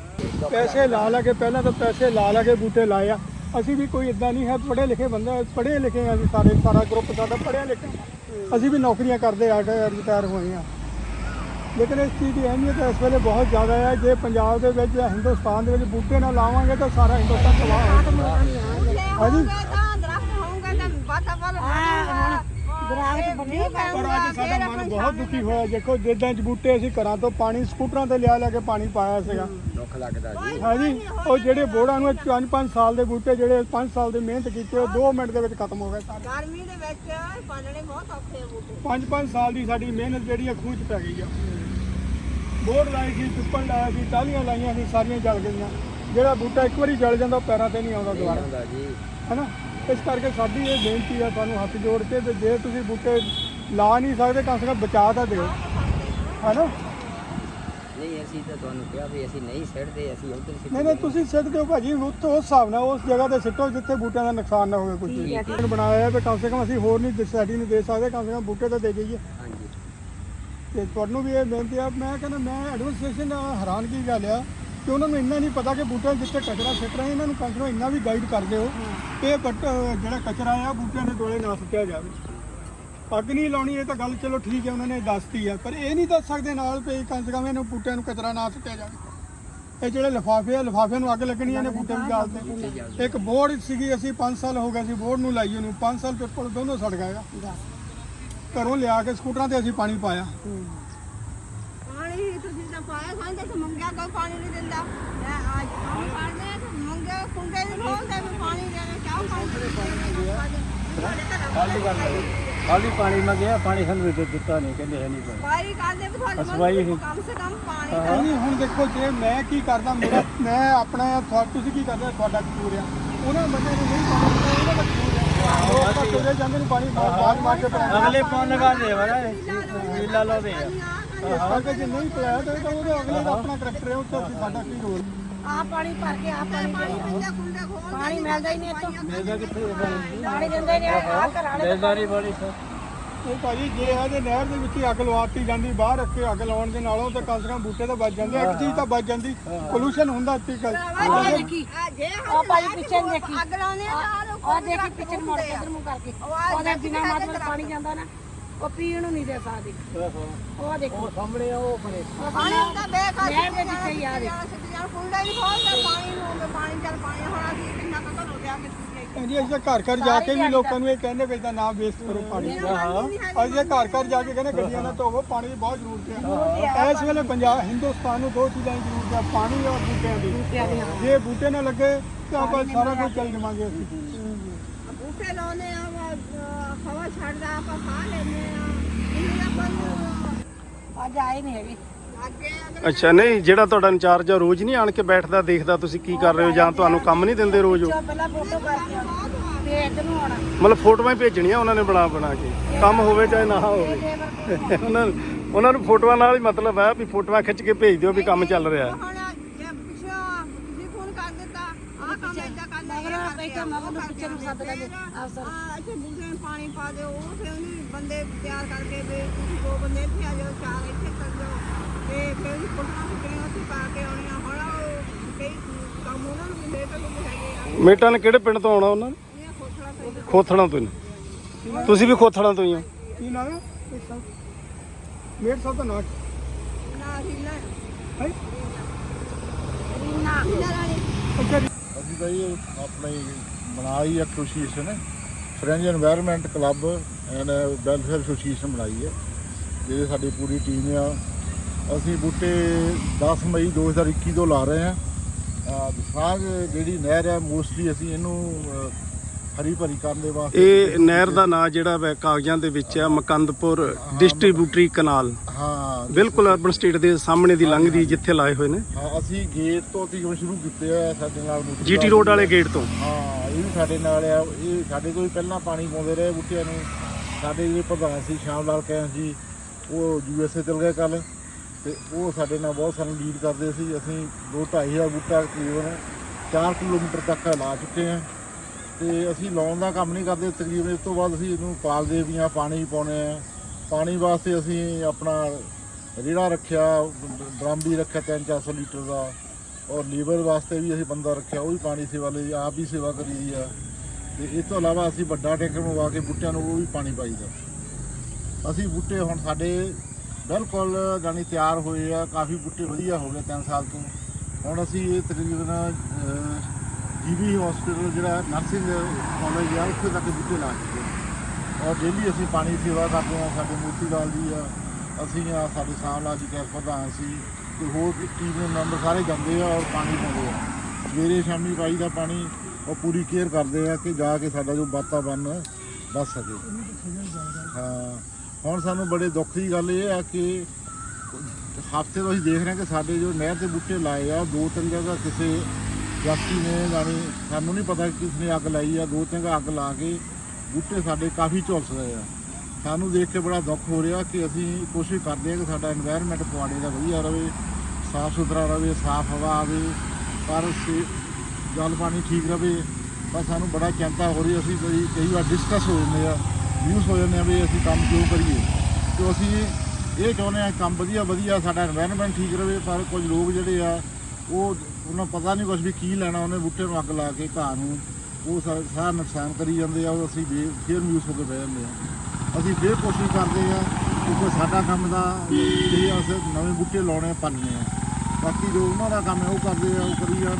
ਪੈਸੇ ਲਾ ਲਾ ਕੇ ਪਹਿਲਾਂ ਤਾਂ ਪੈਸੇ ਲਾ ਲਾ ਕੇ ਬੂਟੇ ਲਾਏ ਆ। ਅਸੀਂ ਵੀ ਕੋਈ ਇਦਾਂ ਨਹੀਂ ਹੈ ਪੜ੍ਹੇ ਲਿਖੇ ਬੰਦਾ ਪੜ੍ਹੇ ਲਿਖੇ ਆ ਅਸੀਂ ਸਾਰੇ ਸਾਰਾ ਗਰੁੱਪ ਸਾਡਾ ਪੜ੍ਹਿਆ ਲਿਖਿਆ। ਅਸੀਂ ਵੀ ਨੌਕਰੀਆਂ ਕਰਦੇ ਆ ਕੇ ਰਿਟਾਇਰ ਹੋਏ ਆ। ਲੇਕਿਨ ਇਸ ਚੀਜ਼ ਦੀ ਅਹਿਮੀਅਤ ਇਸ ਵੇਲੇ ਬਹੁਤ ਜ਼ਿਆਦਾ ਹੈ ਜੇ ਪੰਜਾਬ ਦੇ ਵਿੱਚ ਜਾਂ ਹਿੰਦੁਸਤਾਨ ਦੇ ਵਿੱਚ ਬੂਟੇ ਨਾ ਲਾਵਾਂਗੇ ਤਾਂ ਸਾਰਾ ਹਿੰਦੁਸਤਾਨ ਤਬਾਹ ਹੋ ਜਾਏਗਾ ਹਾਂਜੀ। ਤਾਂ ਦਰਖਤ ਹੋਊਗਾ ਤਾਂ ਤੇ ਬੰਦੇ ਪਰ ਅੱਜ ਸਾਡਾ ਮਨ ਬਹੁਤ ਦੁਖੀ ਹੋਇਆ। ਦੇਖੋ ਜਿੱਦਾਂ ਚ ਬੂਟੇ ਅਸੀਂ ਘਰਾਂ ਤੋਂ ਪਾਣੀ ਸਕੂਟਰਾਂ ਤੇ ਲਿਆ ਲਿਆ ਕੇ ਪਾਣੀ ਪਾਇਆ ਸੀਗਾ। ਦੁੱਖ ਲੱਗਦਾ ਜੀ। ਹਾਂਜੀ ਉਹ ਜਿਹੜੇ ਬੋੜਾਂ ਨੂੰ 5-5 ਸਾਲ ਦੇ ਬੂਟੇ ਜਿਹੜੇ 5 ਸਾਲ ਦੀ ਮਿਹਨਤ ਕੀਤੀ ਉਹ 2 ਮਿੰਟ ਦੇ ਵਿੱਚ ਖਤਮ ਹੋ ਗਏ ਸਾਰੇ। ਗਰਮੀ ਦੇ ਵਿੱਚ ਪਾਲਣੇ ਬਹੁਤ ਔਖੇ ਆ ਬੂਟੇ। 5-5 ਸਾਲ ਦੀ ਸਾਡੀ ਮਿਹਨਤ ਜਿਹੜੀ ਆ ਖੂਹ 'ਚ ਪੈ ਗਈ ਆ। ਬੋੜ ਲਾਈ ਸੀ ਪਿੱਪਲ ਲਾਇਆ ਸੀ ਟਾਹਲੀਆਂ ਲਾਈਆਂ ਸੀ ਸਾਰੀਆਂ ਜਲ ਗਈਆਂ। ਜਿਹੜਾ ਬੂਟਾ ਇੱਕ ਵਾਰੀ ਜਲ ਜਾਂਦਾ ਉਹ ਪੈਰਾਂ ਤੇ ਨਹੀਂ ਆਉਂਦਾ ਦੁਬਾਰਾ। ਹੈਨਾ? ਇਸ ਕਰਕੇ ਸਾਡੀ ਇਹ ਬੇਨਤੀ ਆ ਤੁਹਾਨੂੰ ਹੱਥ ਜੋੜ ਕੇ ਤੇ ਜੇ ਤੁਸੀਂ ਬੂਟੇ ਲਾ ਨਹੀਂ ਸਕਦੇ ਕਮ ਸੇ ਕਮ ਬਚਾ ਤਾਂ ਦਿਓ। ਹੈਨਾ? ਨਹੀਂ ਅਸੀਂ ਤਾਂ ਤੁਹਾਨੂੰ ਕਿਹਾ ਵੀ ਅਸੀਂ ਨਹੀਂ ਸਿੱਟਦੇ ਅਸੀਂ ਉਧਰ ਸਿੱਟ ਨਹੀਂ ਨਹੀਂ ਤੁਸੀਂ ਸਿੱਟ ਦਿਓ ਭਾਜੀ ਉਸ ਤੋਂ ਉਸ ਹਿਸਾਬ ਨਾਲ ਉਸ ਜਗ੍ਹਾ ਤੇ ਸਿੱਟੋ ਜਿੱਥੇ ਬੂਟਿਆਂ ਦਾ ਨੁਕਸਾਨ ਨਾ ਹੋਵੇ ਕੋਈ। ਚੀਜ਼ ਬਣਾਇਆ ਹੈ। ਵੀ ਕਮ ਸੇ ਕਮ ਅਸੀਂ ਹੋਰ ਨਹੀਂ ਸੋਸਾਇਟੀ ਨੂੰ ਦੇ ਸਕਦੇ ਕਮ ਸੇ ਕਮ ਬੂਟੇ ਤਾਂ ਦੇ ਜਾਈਏ ਹਾਂਜੀ। ਤੇ ਤੁਹਾਨੂੰ ਵੀ ਇਹ ਬੇਨਤੀ ਆ ਮੈਂ ਕਹਿੰਦਾ ਮੈਂ ਐਡਮਿਨਿਸਟ੍ਰੇਸ਼ਨ ਨਾਲ ਹੈਰਾਨ ਕੀ ਗੱਲ ਆ। ਕਿ ਉਹਨਾਂ ਨੂੰ ਇੰਨਾ ਨਹੀਂ ਪਤਾ ਕਿ ਬੂਟਿਆਂ ਜਿੱਥੇ ਕਚਰਾ ਸਿੱਟ ਰਹੇ ਇਹਨਾਂ ਨੂੰ ਕਮ ਸੇ ਕਮ ਇੰਨਾ ਵੀ ਗਾਈਡ ਕਰ ਦਿਓ ਕਿ ਇਹ ਬੱਟ ਜਿਹੜਾ ਕਚਰਾ ਆ ਬੂਟਿਆਂ ਦੇ ਦੋਲੇ ਨਾ ਸੁੱਟਿਆ ਜਾਵੇ। ਅੱਗ ਨਹੀਂ ਲਾਉਣੀ ਇਹ ਤਾਂ ਗੱਲ ਚਲੋ ਠੀਕ ਹੈ ਉਹਨਾਂ ਨੇ ਦੱਸਤੀ ਆ ਪਰ ਇਹ ਨਹੀਂ ਦੱਸ ਸਕਦੇ ਨਾਲ ਵੀ ਕਮ ਸੇ ਕਮ ਇਹਨੂੰ ਬੂਟਿਆਂ ਨੂੰ ਕਚਰਾ ਨਾ ਸੁੱਟਿਆ ਜਾਵੇ। ਇਹ ਜਿਹੜੇ ਲਿਫਾਫੇ ਆ ਲਿਫਾਫਿਆਂ ਨੂੰ ਅੱਗ ਲੱਗਣੀਆਂ ਨੇ ਬੂਟੇ ਦੀ ਗਾਲ ਤੇ। ਇੱਕ ਬੋਰਡ ਸੀਗੀ ਅਸੀਂ 5 ਸਾਲ ਹੋ ਗਏ ਸੀ ਬੋਰਡ ਨੂੰ ਲਾਈ ਉਹਨੂੰ 5 ਸਾਲ ਪਿੱਪਲ ਦੋਨੋਂ ਸੜ ਗਏ ਆ। ਘਰੋਂ ਲਿਆ ਕੇ ਸਕੂਟਰਾਂ ਤੇ ਅਸੀਂ ਪਾਣੀ ਪਾਇਆ। ਪਾਣੀ ਤੁਸੀਂ ਤਾਂ ਪਾਇਆ ਖਾਂਦੇ ਤੇ ਮੰਗਿਆ ਕੋਈ ਪਾਣੀ ਨਹੀਂ ਦਿੰਦਾ। ਮੈਂ ਅੱਜ ਕੰਮ ਕਰਦੇ ਆ ਤੇ ਮੰਗਿਆ ਕੁੰਡੇ ਨੂੰ ਖੋਲਦੇ ਵੀ ਪਾਣੀ ਦੇ ਦੇ ਚਾਹ ਪਾਣੀ ਖਾਲੀ ਪਾਣੀ ਮੰਗਿਆ ਪਾਣੀ ਸਾਨੂੰ ਦਿੱਤਾ ਨਹੀਂ ਕਹਿੰਦੇ ਹੈ ਨਹੀਂ ਸਫ਼ਾਈ ਕਰਦੇ ਵੀ ਤੁਹਾਡੇ ਮੰਗ ਕਮ ਸੇ ਕਮ ਪਾਣੀ ਨਹੀਂ ਹੁਣ ਦੇਖੋ ਜੇ ਮੈਂ ਕੀ ਕਰਦਾ ਮੇਰਾ ਮੈਂ ਆਪਣਾ ਤੁਹਾ- ਤੁਸੀਂ ਕੀ ਕਰਦੇ ਤੁਹਾਡਾ ਕਸੂਰ ਆ। ਉਹਨਾਂ ਬੰਦੇ ਨੂੰ ਨਹੀਂ ਪਾਣੀ ਉਹਨਾਂ ਦਾ ਕਸੂਰ ਆ। ਤੁਰੇ ਜਾਂਦੇ ਨੂੰ ਪਾਣੀ ਮਾਰ ਮਾਰ ਕੇ ਅਗਲੇ ਪੌਣ ਲਗਾ ਦੇ ਵਾਲਾ ਨੀਲਾ ਲਾਉਂਦੇ ਆ। ਕਰਕੇ ਜੇ ਨਹੀਂ ਪਿਲਾਇਆ ਤਾਂ ਉਹਦੇ ਅਗਲੇ ਦਾ ਆਪਣਾ ਕਰੈਕਟਰ ਹੈ ਉਹ ਤਾਂ ਅਸੀਂ ਸਾਡਾ ਕੀ ਰੋਲ ਆ ਪਾਣੀ ਭਰ ਕੇ ਆ ਪਾਣੀ ਪਾਣੀ ਪੈਂਦਾ ਕੁੰਡੇ ਖੋਲ ਪਾਣੀ ਮਿਲਦਾ ਹੀ ਨਹੀਂ ਇੱਥੋਂ। ਮਿਲਦਾ ਕਿੱਥੇ ਪਾਣੀ ਪਾਣੀ ਦਿੰਦੇ ਨੇ ਆ ਘਰ ਵਾਲੇ ਮਿਲਦਾ ਨਹੀਂ ਬੜੀ ਸਰ ਉਹ ਭਾਜੀ ਜੇ ਇਹਦੇ ਨਹਿਰ ਦੇ ਵਿੱਚ ਹੀ ਅੱਗ ਲਵਾਤੀ ਜਾਂਦੀ ਬਾਹਰ ਰੱਖ ਕੇ ਅੱਗ ਲਾਉਣ ਦੇ ਨਾਲੋਂ ਤਾਂ ਕਮ ਸੇ ਕਮ ਬੂਟੇ ਤਾਂ ਬਚ ਜਾਂਦੇ ਇੱਕ ਚੀਜ਼ ਤਾਂ ਬਚ ਜਾਂਦੀ ਪੋਲੂਸ਼ਨ ਹੁੰਦਾ ਇੱਥੇ ਕੱਲ ਆ ਦੇਖੀ ਆ ਜੇ ਆ ਭਾਈ ਪਿੱਛੇ ਦੇਖੀ। ਅੱਗ ਲਾਉਣੇ ਆ ਆ ਦੇਖੀ ਪਿੱਛੇ ਮੁੜ ਕੇ ਇਧਰ ਮੂੰਹ ਕਰਕੇ। ਉਹਦੇ ਬਿਨਾ ਮਤਲਬ ਪਾਣੀ ਜਾਂਦਾ ਨਾ। ਉਹ ਪੀਣ ਨੂੰ ਨਹੀਂ ਦੇ ਸਕਦੀ। ਉਹ ਦੇਖੋ। ਸਾਹਮਣੇ ਉਹ ਬਣੇ ਪਾਣੀ ਦਾ ਬੇਕਾਰ ਨਹਿਰ ਦੇ ਵਿੱਚ ਹੀ ਆ ਦੇ ਕੁੰਡਾ ਹੀ ਖੋਲਦੇ ਪਾਣੀ ਨੂੰ ਵੀ ਪਾਣੀ ਚੱਲ ਪਾਣੀ ਹੋਣਾ ਸੀ ਕਿੰਨਾ ਕੁ ਘਰੋਂ ਲਿਆ ਕੇ ਤੁਸੀਂ ਜੀ ਅਸੀਂ ਤਾਂ ਘਰ ਘਰ ਜਾ ਕੇ ਵੀ ਲੋਕਾਂ ਨੂੰ ਇਹ ਕਹਿੰਦੇ ਵੀ ਇਦਾਂ ਨਾ ਵੇਸਟ ਕਰੋ ਪਾਣੀ। ਅਸੀਂ ਇਹ ਘਰ ਘਰ ਜਾ ਕੇ ਕਹਿੰਦੇ ਗੱਡੀਆਂ ਨਾ ਧੋਵੋ ਪਾਣੀ ਦੀ ਬਹੁਤ ਜ਼ਰੂਰਤ ਹੈ। ਇਸ ਵੇਲੇ ਪੰਜਾਬ ਹਿੰਦੁਸਤਾਨ ਨੂੰ ਦੋ ਚੀਜ਼ਾਂ ਦੀ ਜ਼ਰੂਰਤ ਹੈ ਪਾਣੀ ਔਰ ਬੂਟਿਆਂ ਦੀ। ਜੇ ਬੂਟੇ ਨਾ ਲੱਗੇ ਤਾਂ ਆਪਾਂ ਸਾਰਾ ਕੁਝ ਚੱਲ ਜਾਵਾਂਗੇ ਅਸੀਂ। ਬੂਟੇ ਲਾਉਨੇ ਆ ਵਾ- ਹਵਾ ਛੱਡਦਾ ਆਪਾਂ ਸਾਹ ਲੈਨੇ ਆ ਇਹ ਆਪਾਂ ਨੂੰ ਅੱਜ ਆਏ ਨਹੀਂ ਹੈਗੇ। ਅੱਗੇ ਅਗਰ ਅੱਛਾ ਨਹੀਂ ਜਿਹੜਾ ਤੁਹਾਡਾ ਇੰਚਾਰਜ ਆ ਰੋਜ਼ ਨਹੀਂ ਆਣ ਕੇ ਬੈਠਦਾ ਦੇਖਦਾ ਤੁਸੀਂ ਕੀ ਕਰ ਰਹੇ ਹੋ ਜਾਂ ਤੁਹਾਨੂੰ ਕੰਮ ਨਹੀਂ ਦਿੰਦੇ ਰੋਜ਼? ਉਹ ਜੋ ਪਹਿਲਾਂ ਫੋਟੋ ਕਰਕੇ ਆਉਣਾ। ਤੇ ਇੱਧਰ ਨੂੰ ਆਉਣਾ। ਮਤਲਬ ਫੋਟੋਆਂ ਹੀ ਭੇਜਣੀਆਂ ਉਹਨਾਂ ਨੇ ਬਣਾ ਬਣਾ ਕੇ। ਕੰਮ ਹੋਵੇ ਚਾਹੇ ਨਾ ਹੋਵੇ। ਉਹਨਾਂ ਨੂੰ ਉਹਨਾਂ ਨੂੰ ਫੋਟੋਆਂ ਨਾਲ ਹੀ ਮਤਲਬ ਹੈ ਵੀ ਫੋਟੋਆਂ ਖਿੱਚ ਕੇ ਭੇਜ ਦਿਓ ਵੀ ਕੰਮ ਚੱਲ ਰਿਹਾ। ਹੈ ਹੁਣ ਜੇ ਪਿੱਛੋਂ ਤੁਸੀਂ ਫੋਨ ਕਰ ਦਿੱਤਾ ਆਹ ਕੰਮ ਏਦਾਂ ਪਿੱਛੇ ਨੂੰ ਸੱਦ ਇੱਥੇ ਬੂਟੇ ਨੂੰ ਪਾਣੀ ਪਾ ਦਿਓ ਉਹ ਫਿਰ ਉਹਨੂੰ ਬੰਦੇ ਤਿਆਰ ਕਰਕੇ ਵੀ ਤੁਸੀਂ ਦੋ ਬੰਦੇ ਇੱਥੇ ਆ ਜਾਓ ਚਾਰ ਇੱਥੇ ਕਰ ਜਾਓ ਤੇ ਫਿਰ ਉਹਨੂੰ ਫੋਟੋਆਂ ਫੁੱਟੀਆਂ ਉੱਥੇ ਪਾ ਕੇ ਆਉਣੀਆਂ। ਹੁਣ ਉਹ ਕਈ ਕੰਮ ਉਹਨਾਂ ਨੂੰ ਵੀ ਲੇਟ ਹੋ ਗਏ ਹੈਗੇ ਆ। ਮੇਟਾਂ ਨੇ ਕਿਹੜੇ ਪਿੰਡ ਤੋਂ ਆਉਣਾ ਉਹਨਾਂ ਨੇ? ਖੋਥੜਾਂ ਤੋਂ ਹੀ ਤੁਸੀਂ ਵੀ ਖੋਥੜਾਂ ਤੋਂ ਹੀ ਹੋ। ਕੀ ਨਾਮ ਹੈ? ਮੇਟ ਸਾਹਿਬ ਦਾ ਨਾਮ ਨਾ ਹਿੱਲਣਾ ਹੈ? ਰੀਨਾ। ਹਿੱਲਣਾ ਰਾਣੀ। ਅੱਛਾ ਜੀ ਬਾਈ ਆਪਣੇ ਇਹ ਆਪਣਾ ਹੀ ਬਣਾਈ association friends environment club and welfare association ਬਣਾਈ ਹੈ ਜਿਹਦੇ ਸਾਡੀ ਪੂਰੀ ਟੀਮ ਆ। ਅਸੀਂ ਬੂਟੇ 10 ਮਈ 2021 ਤੋਂ ਲਾ ਰਹੇ ਹਾਂ। ਵਿਸਾਗ ਜਿਹੜੀ ਨਹਿਰ ਹੈ ਮੋਸਟਲੀ ਅਸੀਂ ਇਹਨੂੰ ਹਰੀ ਭਰੀ ਕਰਨ ਦੇ ਵਾਸਤੇ ਇਹ ਨਹਿਰ ਦਾ ਨਾਂ ਜਿਹੜਾ ਕਾਗਜ਼ਾਂ ਦੇ ਵਿੱਚ ਹੈ ਮਕੰਦਪੁਰ ਡਿਸਟ੍ਰੀਬਿਊਟਰੀ ਕਨਾਲ। ਹਾਂ ਬਿਲਕੁਲ ਅਰਬਨ ਸਟੇਟ ਦੇ ਸਾਹਮਣੇ ਦੀ ਲੰਘਦੀ ਜਿੱਥੇ ਲਾਏ ਹੋਏ ਨੇ। ਹਾਂ, ਅਸੀਂ ਗੇਟ ਤੋਂ ਤਕਰੀਬਨ ਸ਼ੁਰੂ ਕੀਤੇ ਆ ਸਾਡੇ ਨਾਲ ਜੀਟੀ ਰੋਡ ਵਾਲੇ। ਗੇਟ ਤੋਂ। ਹਾਂ ਇਹ ਵੀ ਸਾਡੇ ਨਾਲ ਆ। ਇਹ ਸਾਡੇ ਤੋਂ ਹੀ ਪਹਿਲਾਂ ਪਾਣੀ ਪਾਉਂਦੇ ਰਹੇ ਬੂਟਿਆਂ ਨੂੰ। ਸਾਡੇ ਜਿਹੜੇ ਪ੍ਰਧਾਨ ਸੀ ਸ਼ਾਮ ਲਾਲ ਕੈਂਸ ਜੀ ਉਹ ਯੂਐਸਏ ਚਲ ਗਏ ਕੱਲ ਤੇ ਉਹ ਸਾਡੇ ਨਾਲ ਬਹੁਤ ਸਾਨੂੰ ਲੀਡ ਕਰਦੇ ਸੀ। ਅਸੀਂ 2 ਹਜ਼ਾਰ ਬੂਟਾ ਤਕਰੀਬਨ 4 ਕਿਲੋਮੀਟਰ ਤੱਕ ਲਾ ਚੁੱਕੇ ਹਾਂ ਤੇ ਅਸੀਂ ਲਾਉਣ ਦਾ ਕੰਮ ਨਹੀਂ ਕਰਦੇ। ਤਕਰੀਬਨ ਇਸ ਤੋਂ ਬਾਅਦ ਅਸੀਂ ਇਹਨੂੰ ਪਾਲਦੇ ਵੀ ਹਾਂ ਪਾਣੀ ਪਾਉਣੇ ਆ। ਪਾਣੀ ਵਾਸਤੇ ਅਸੀਂ ਆਪਣਾ ਰੇੜਾ ਰੱਖਿਆ, ਡਰਮ ਵੀ ਰੱਖਿਆ 3-400 ਲੀਟਰ ਦਾ। ਔਰ ਲੀਵਰ ਵਾਸਤੇ ਵੀ ਅਸੀਂ ਬੰਦਾ ਰੱਖਿਆ, ਉਹ ਵੀ ਪਾਣੀ ਸੇਵਾ ਲਈ, ਆਪ ਵੀ ਸੇਵਾ ਕਰੀ ਦੀ ਆ। ਤੇ ਇਸ ਤੋਂ ਇਲਾਵਾ ਅਸੀਂ ਵੱਡਾ ਟੈਂਕਰ ਮੰਗਵਾ ਕੇ ਬੂਟਿਆਂ ਨੂੰ ਉਹ ਵੀ ਪਾਣੀ ਪਾਈਦਾ। ਅਸੀਂ ਬੂਟੇ ਹੁਣ ਸਾਡੇ ਬਿਲਕੁਲ ਜਾਨੀ ਤਿਆਰ ਹੋਏ ਆ, ਕਾਫੀ ਬੂਟੇ ਵਧੀਆ ਹੋ ਗਏ 3 ਸਾਲ ਤੋਂ। ਹੁਣ ਅਸੀਂ ਇਹ ਤਕਰੀਬਨ ਜੀਬੀ ਹਸਪੀਟਲ ਜਿਹੜਾ ਨਰਸਿੰਗ ਕਾਲਜ ਆ ਉੱਥੇ ਤੱਕ ਬੂਟੇ ਲਾ ਚੁੱਕੇ ਔਰ ਡੇਲੀ ਅਸੀਂ ਪਾਣੀ ਸੇਵਾ ਕਰਦੇ ਹਾਂ ਸਾਡੇ ਮੂਰਤੀ ਲਾਲ ਜੀ ਆ। ਅਸੀਂ ਆ ਸਾਡੇ ਸਾਹਮਣਾ ਜੀ ਕੈਂਪ ਪ੍ਰਧਾਨ ਸੀ ਤੇ ਹੋਰ ਟੀਮ ਦੇ ਮੈਂਬਰ ਸਾਰੇ ਜਾਂਦੇ ਆ ਔਰ ਪਾਣੀ ਪਾਉਂਦੇ ਆ। ਸਵੇਰੇ ਸ਼ਾਮੀ ਪਾਈ ਦਾ ਪਾਣੀ, ਉਹ ਪੂਰੀ ਕੇਅਰ ਕਰਦੇ ਆ ਕਿ ਜਾ ਕੇ ਸਾਡਾ ਜੋ ਵਾਤਾਵਰਨ ਬਚ ਸਕੇ। ਹਾਂ, ਹੁਣ ਸਾਨੂੰ ਬੜੇ ਦੁੱਖ ਦੀ ਗੱਲ ਇਹ ਆ ਕਿ ਹਫ਼ਤੇ ਤੋਂ ਅਸੀਂ ਦੇਖ ਰਹੇ ਹਾਂ ਕਿ ਸਾਡੇ ਜੋ ਨਹਿਰ ਦੇ ਬੂਟੇ ਲਾਏ ਆ, ਦੋ ਤਿੰਨ ਜਗ੍ਹਾ ਕਿਸੇ ਵਿਅਕਤੀ ਨੇ ਯਾਨੀ ਸਾਨੂੰ ਨਹੀਂ ਪਤਾ ਕਿ ਕਿਸ ਨੇ ਅੱਗ ਲਾਈ ਆ, ਦੋ ਤਿੰਨ ਅੱਗ ਲਾ ਕੇ ਬੂਟੇ ਸਾਡੇ ਕਾਫੀ ਝੁਲਸ ਗਏ ਆ। ਸਾਨੂੰ ਦੇਖ ਕੇ ਬੜਾ ਦੁੱਖ ਹੋ ਰਿਹਾ ਕਿ ਅਸੀਂ ਕੋਸ਼ਿਸ਼ ਕਰਦੇ ਹਾਂ ਕਿ ਸਾਡਾ এনवायरमेंट ਪਵਾੜੇ ਦਾ ਵਧੀਆ ਰਹੇ ਸਾਫ਼ ਸੁਥਰਾ ਰਹੇ ਸਾਫ਼ ਹਵਾ ਆਵੇ, ਪਰ ਜਲ ਪਾਣੀ ਠੀਕ ਰਹੇ ਪਰ ਸਾਨੂੰ ਬੜਾ ਚਿੰਤਾ ਹੋ ਰਹੀ ਅਸੀਂ ਕਈ ਕਈ ਵਾਰ ਡਿਸਕਸ ਹੋ ਜਾਂਦੇ ਆ ਨਿਊਜ਼ ਹੋ ਜਾਂਦੇ ਆ ਵੀ ਅਸੀਂ ਕੰਮ ਕਿਉਂ ਕਰੀਏ। ਕਿ ਅਸੀਂ ਇਹ ਚਾਹੁੰਦੇ ਆ ਕੰਮ ਵਧੀਆ ਵਧੀਆ ਸਾਡਾ এনवायरमेंट ਠੀਕ ਰਹੇ ਪਰ ਕੁਝ ਲੋਕ ਜਿਹੜੇ ਆ, ਉਹ ਉਹਨਾਂ ਪਤਾ ਨਹੀਂ ਕੁਝ ਵੀ ਕੀ ਲੈਣਾ, ਉਹਨੇ ਬੁੱਟੇ ਨੂੰ ਅੱਗ ਲਾ ਕੇ ਘਾਹ ਨੂੰ, ਉਹ ਸਾਰਾ ਨੁਕਸਾਨ ਕਰੀ ਜਾਂਦੇ ਆ, ਉਹ ਅਸੀਂ ਫੇਰ ਨਿਊਜ਼ ਹੋ ਕੇ ਬਹਿ ਜਾਂਦੇ ਆ। ਅਸੀਂ ਫੇਰ ਕੋਸ਼ਿਸ਼ ਕਰਦੇ ਆ ਕਿਉਂਕਿ ਸਾਡਾ ਕੰਮ ਦਾ ਜਿਹੜੀ ਅਸੀਂ ਨਵੇਂ ਬੂਟੇ ਲਾਉਣੇ ਆ ਪਾਲਣੇ ਆ। ਬਾਕੀ ਜੋ ਉਹਨਾਂ ਦਾ ਕੰਮ ਹੈ, ਉਹ ਕਰਦੇ ਆ, ਉਹ ਕਰੀ ਜਾਣ।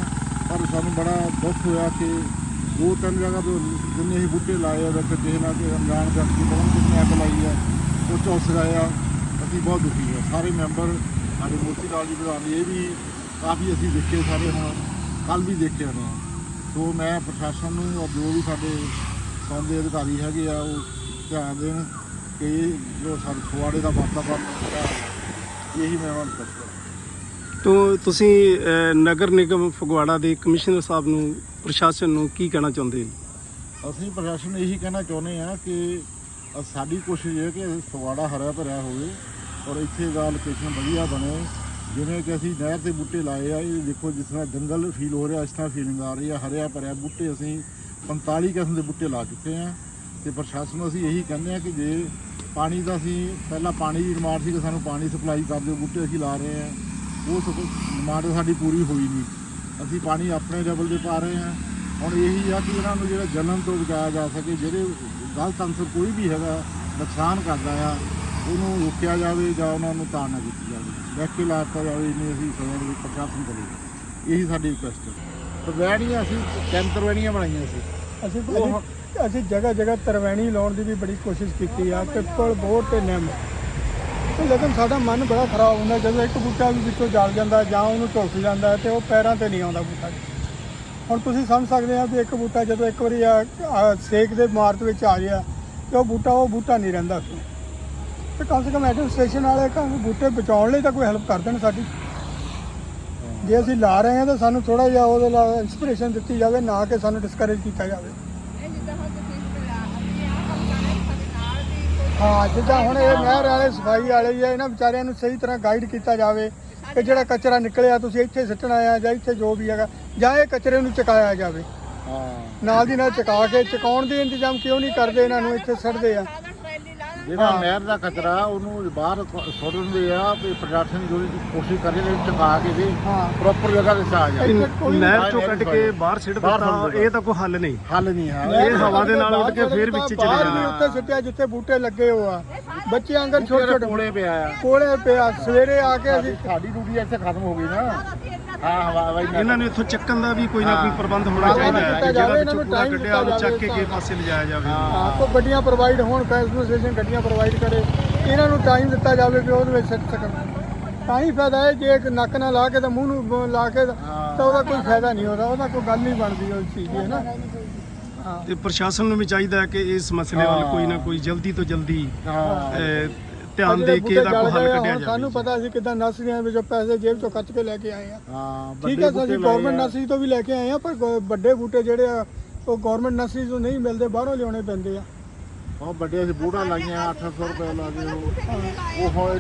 ਪਰ ਸਾਨੂੰ ਬੜਾ ਦੁੱਖ ਹੋਇਆ ਕਿ ਦੋ ਤਿੰਨ ਜਗ੍ਹਾ ਤੋਂ ਜਿੰਨੇ ਅਸੀਂ ਬੂਟੇ ਲਾਏ ਆ, ਵਿੱਚ ਕਿਸੇ ਨਾਲ ਕਿ ਅਣਜਾਣ ਵਿਅਕਤੀ ਪਤਾ ਨਹੀਂ ਕਿਸਨੇ ਅੱਗ ਲਾਈ ਆ, ਉਹ ਝੁਲਸ ਗਏ ਅਸੀਂ ਬਹੁਤ ਦੁਖੀ ਆ। ਸਾਰੇ ਮੈਂਬਰ, ਸਾਡੇ ਮੋਤੀ ਲਾਲ ਜੀ ਪ੍ਰਧਾਨ ਇਹ ਵੀ ਕਾਫੀ ਅਸੀਂ ਦੇਖੇ ਸਾਰੇ ਹੁਣ ਕੱਲ ਵੀ ਦੇਖੇ ਨੇ ਸੋ ਮੈਂ ਪ੍ਰਸ਼ਾਸਨ ਨੂੰ ਔਰ ਜੋ ਵੀ ਸਾਡੇ ਸੌਂਦੇ ਅਧਿਕਾਰੀ ਹੈਗੇ ਆ, ਉਹ ਧਿਆਨ ਦੇਣ ਕਿ ਜੋ ਸਾਡੇ ਫੁਆੜੇ ਦਾ ਵਾਤਾਵਰਨ ਇਹੀ ਮੈਂ ਉਹਨਾਂ ਨੂੰ ਦੱਸਦਾ। ਤੋਂ ਤੁਸੀਂ ਨਗਰ ਨਿਗਮ ਫਗਵਾੜਾ ਦੇ ਕਮਿਸ਼ਨਰ ਸਾਹਿਬ ਨੂੰ ਪ੍ਰਸ਼ਾਸਨ ਨੂੰ ਕੀ ਕਹਿਣਾ ਚਾਹੁੰਦੇ ਹੋ? ਅਸੀਂ ਪ੍ਰਸ਼ਾਸਨ ਨੂੰ ਇਹੀ ਕਹਿਣਾ ਚਾਹੁੰਦੇ ਆ ਕਿ ਸਾਡੀ ਕੋਸ਼ਿਸ਼ ਇਹ ਹੈ ਕਿ ਫਗਵਾੜਾ ਹਰਿਆ ਭਰਿਆ ਹੋਵੇ ਔਰ ਇੱਥੇ ਦਾ ਲੋਕੇਸ਼ਨ ਵਧੀਆ ਬਣੇ। ਜਿਵੇਂ ਕਿ ਅਸੀਂ ਨਹਿਰ ਤੇ ਬੂਟੇ ਲਾਏ ਆ ਇਹ ਦੇਖੋ ਜਿਸ ਤਰ੍ਹਾਂ ਜੰਗਲ ਫੀਲ ਹੋ ਰਿਹਾ ਇਸ ਤਰ੍ਹਾਂ ਫੀਲਿੰਗ ਆ ਰਹੀ ਆ। ਹਰਿਆ ਭਰਿਆ ਬੂਟੇ ਅਸੀਂ 45 ਕਿਸਮ ਦੇ ਬੂਟੇ ਲਾ ਚੁੱਕੇ ਆ ਤੇ ਪ੍ਰਸ਼ਾਸਨ ਨੂੰ ਅਸੀਂ ਇਹੀ ਕਹਿੰਦੇ ਆ ਕਿ ਜੇ ਪਾਣੀ ਦਾ ਅਸੀਂ, ਪਹਿਲਾਂ ਪਾਣੀ ਦੀ ਡਿਮਾਂਡ ਸੀ ਕਿ ਸਾਨੂੰ ਪਾਣੀ ਸਪਲਾਈ ਕਰ ਦਿਓ ਬੂਟੇ ਅਸੀਂ ਲਾ ਰਹੇ ਆ ਉਹ ਡਿਮਾਂਡ ਸਾਡੀ ਪੂਰੀ ਹੋਈ ਨਹੀਂ। ਅਸੀਂ ਪਾਣੀ ਆਪਣੇ ਲੈਵਲ ਤੇ ਪਾ ਰਹੇ ਹਾਂ। ਹੁਣ ਇਹੀ ਆ ਕਿ ਇਹਨਾਂ ਨੂੰ ਜਿਹੜਾ ਜਲਨ ਤੋਂ ਬਚਾਇਆ ਜਾ ਸਕੇ, ਜਿਹੜੇ ਗਲਤ ਅੰਸਰ ਕੋਈ ਵੀ ਹੈਗਾ, ਨੁਕਸਾਨ ਕਰਦਾ ਆ, ਉਹਨੂੰ ਰੋਕਿਆ ਜਾਵੇ ਜਾਂ ਉਹਨਾਂ ਨੂੰ ਤਾੜਨਾ ਕੀਤੀ ਜਾਵੇ। ਵੈਕੇ ਲਾਤਾ ਜਾਵੇ, ਇਹਨੇ ਅਸੀਂ ਸਮਝ ਦੇ ਪ੍ਰਸ਼ਾਸਨ ਕਰੇ ਇਹੀ ਸਾਡੀ ਰਿਕੁਐਸਟ ਹੈ। ਤਰਵੈਣੀਆਂ ਅਸੀਂ ਤਿੰਨ ਤਰਵੈਣੀਆਂ ਬਣਾਈਆਂ ਸੀ। ਅਸੀਂ ਅਸੀਂ- ਅਸੀਂ ਜਗ੍ਹਾ ਜਗ੍ਹਾ ਤਰਵੈਣੀ ਲਾਉਣ ਦੀ ਵੀ ਬੜੀ ਕੋਸ਼ਿਸ਼ ਕੀਤੀ ਆ ਪਿੱਪਲ ਬਹੁਤ ਤੇ ਨਿੰਮ। ਤੇ ਲੇਕਿਨ ਸਾਡਾ ਮਨ ਬੜਾ ਖਰਾਬ ਹੁੰਦਾ, ਜਦੋਂ ਇੱਕ ਬੂਟਾ ਵੀ ਵਿੱਚੋਂ ਜਲ ਜਾਂਦਾ ਜਾਂ ਉਹਨੂੰ ਝੁਲਸ ਜਾਂਦਾ ਤੇ ਉਹ ਪੈਰਾਂ ਤੇ ਨਹੀਂ ਆਉਂਦਾ ਬੂਟਾ। ਹੁਣ ਤੁਸੀਂ ਸਮਝ ਸਕਦੇ ਆ ਵੀ ਇੱਕ ਬੂਟਾ ਜਦੋਂ ਇੱਕ ਵਾਰੀ ਸੇਕ ਦੇ ਮਾਰਤ ਵਿੱਚ ਆ ਗਿਆ ਤੇ ਉਹ ਬੂਟਾ ਉਹ ਬੂਟਾ ਨਹੀਂ ਰਹਿੰਦਾ ਉੱਥੇ। ਤੇ ਕਮ ਸੇ ਕਮ ਐਡਮਿਨਿਸਟ੍ਰੇਸ਼ਨ ਵਾਲੇ ਕੰਮ ਬੂਟੇ ਬਚਾਉਣ ਲਈ ਤਾਂ ਕੋਈ ਹੈਲਪ ਕਰ ਦੇਣ ਸਾਡੀ। ਜੇ ਅਸੀਂ ਲਾ ਰਹੇ ਹਾਂ ਤਾਂ ਸਾਨੂੰ ਥੋੜਾ ਜਿਹਾ ਉਹਦੇ ਨਾਲ ਇੰਸਪੀਰੇਸ਼ਨ ਦਿੱਤੀ ਜਾਵੇ, ਨਾ ਕਿ ਸਾਨੂੰ ਡਿਸਕਰੇਜ ਕੀਤਾ ਜਾਵੇ ਇਹ ਜਿੱਦਾਂ ਹੁਣ ਤੁਸੀਂ ਅਸੀਂ ਆਹ ਕੰਮ ਕਰ ਰਹੇ ਸਾਡੇ ਨਾਲ ਵੀ ਕੋਈ ਹਾਂ ਜਿੱਦਾਂ ਹੁਣ ਇਹ ਨਹਿਰ ਵਾਲੇ ਸਫ਼ਾਈ ਵਾਲੇ ਜਾਂ ਇਹਨਾਂ ਵਿਚਾਰਿਆਂ ਨੂੰ ਸਹੀ ਤਰ੍ਹਾਂ ਗਾਈਡ ਕੀਤਾ ਜਾਵੇ ਕਿ ਜਿਹੜਾ ਕਚਰਾ ਨਿਕਲਿਆ ਤੁਸੀਂ ਇੱਥੇ ਸਿੱਟਣਾ ਆ ਜਾਂ ਇੱਥੇ ਜੋ ਵੀ ਹੈਗਾ ਜਾਂ ਇਹ ਕਚਰੇ ਨੂੰ ਚਕਾਇਆ ਜਾਵੇ। ਹਾਂ। ਨਾਲ ਦੀ ਨਾਲ ਚਕਾ ਕੇ ਚਕਾਉਣ ਦੇ ਇੰਤਜ਼ਾਮ ਕਿਉਂ ਨਹੀਂ ਕਰਦੇ ਇਹਨਾਂ ਨੂੰ ਇੱਥੇ ਸਿੱਟਦੇ ਆ ਸਾਧਨ ਟਰੈਲੀ ਲਾ ਦੇਣ। ਜਿਹੜਾ ਨਹਿਰ ਦਾ ਕਚਰਾ ਉਹਨੂੰ ਬਾਹਰ ਸੁੱਟ ਦਿੰਦੇ ਆ ਵੀ ਪ੍ਰਸ਼ਾਸਨ ਜੋ ਕੋਸ਼ਿਸ਼ ਕਰੇ ਨੇ ਚੁਕਾ ਕੇ ਵੀ ਹਾਂ। ਪ੍ਰੋਪਰ ਜਗ੍ਹਾ ਤੇ ਆ ਜਾਏ ਨਹਿਰ ਚੋਂ ਕੱਢ ਕੇ ਬਾਹਰ ਸਿੱਟ ਦਿੱਤਾ। ਇਹ ਤਾਂ ਕੋਈ ਹੱਲ ਨਹੀਂ। ਹੱਲ ਨਹੀਂ ਹੈ ਇਹ ਹਵਾ ਦੇ ਨਾਲ ਉੱਡ ਕੇ ਫੇਰ ਵਿੱਚ ਚਲੇ ਬਾਹਰ ਵੀ ਜਾਣਾ। ਉੱਤੇ ਸਿੱਟਿਆ ਜਿੱਥੇ ਬੂਟੇ ਲੱਗੇ ਹੋ ਆ। ਬੱਚੇ ਅੰਦਰ ਛੋਟੇ ਛੋਟੇ ਕੋਲੇ ਪਿਆ ਆ। ਕੋਲੇ ਪਿਆ ਸਵੇਰੇ ਆ ਕੇ ਅਸੀਂ ਸਾਡੀ ਡਿਊਟੀ ਇੱਥੇ ਖਤਮ ਹੋ ਗਈ ਨਾ। ਹਾਂ ਇਹਨਾਂ ਨੂੰ ਇੱਥੋਂ ਚੱਕਣ ਦਾ ਵੀ ਕੋਈ ਨਾ ਕੋਈ ਪ੍ਰਬੰਧ ਹੋਣਾ ਚਾਹੀਦਾ ਹੈ ਕਿ ਜਿਹੜਾ ਵਿੱਚੋਂ ਨੂੰ ਕੂੜਾ ਕੱਢਿਆ ਦਿੱਤਾ ਚੱਕ ਕੇ ਕਿਸੇ ਪਾਸੇ ਲਿਜਾਇਆ ਜਾਵੇ। ਹਾਂ। ਕੋਈ ਗੱਡੀਆਂ ਪ੍ਰੋਵਾਈਡ ਹੋਣ ਫੈਸਟੀਵਲ ਸਟੇਸ਼ਨ ਗੱਡੀਆਂ ਪ੍ਰੋਵਾਈਡ ਕਰੇ ਇਹਨਾਂ ਨੂੰ ਟਾਈਮ ਦਿੱਤਾ ਜਾਵੇ ਕਿ ਉਹਦੇ ਵਿੱਚ ਸਿੱਟ ਸਕਣ। ਤਾਂ ਹੀ ਫਾਇਦਾ ਹੈ ਜੇ ਇੱਕ ਨੱਕ ਨਾਲ ਲਾ ਕੇ ਤਾਂ ਮੂੰਹ ਨੂੰ ਲਾ ਕੇ ਤਾਂ ਉਹਦਾ ਕੋਈ ਫਾਇਦਾ ਨਹੀਂ ਉਹਦਾ ਉਹਦਾ ਕੋਈ ਗੱਲ ਨਹੀਂ ਬਣਦੀ ਉਸ ਚੀਜ਼ ਦੀ ਹੈ ਨਾ? ਤੇ ਪ੍ਰਸ਼ਾਸਨ ਨੂੰ ਵੀ ਚਾਹੀਦਾ ਹੈ ਕਿ ਇਸ ਮਸਲੇ ਵੱਲ ਕੋਈ ਨਾ ਕੋਈ ਜਲਦੀ ਤੋਂ ਜਲਦੀ ਧਿਆਨ ਦੇ ਕੇ ਇਹਦਾ ਬੂਟੇ ਕੋਈ ਹੱਲ ਗਏ ਕੱਢਿਆ ਹੁਣ ਸਾਨੂੰ ਜਾਵੇ ਪਤਾ ਸੀ ਕਿਦਾਂ ਨਰਸਰੀਆਂ ਵਿੱਚੋਂ ਪੈਸੇ ਜੇਬ ਚੋਂ ਖੱਚ ਕੇ ਲੈ ਕੇ ਆਏ ਆ। ਹਾਂ ਠੀਕ ਹੈ ਅਸੀਂ ਗਵਰਨਮੈਂਟ ਨਰਸਰੀ ਤੋਂ ਵੀ ਲੈ ਕੇ ਆਏ ਆ ਪਰ ਵੱਡੇ ਬੂਟੇ ਜਿਹੜੇ ਆ ਉਹ ਗਵਰਨਮੈਂਟ ਨਰਸਰੀ ਤੋਂ ਨਹੀਂ ਮਿਲਦੇ ਬਾਹਰੋਂ ਲਿਆਉਣੇ ਪੈਂਦੇ ਆ। ਬਹੁਤ ਵੱਡੇ ਅਸੀਂ ਬੂੜਾ ਲਾਈਆਂ 800 ਰੁਪਏ ਲਾ ਕੇ ਉਹ। ਹੋਏ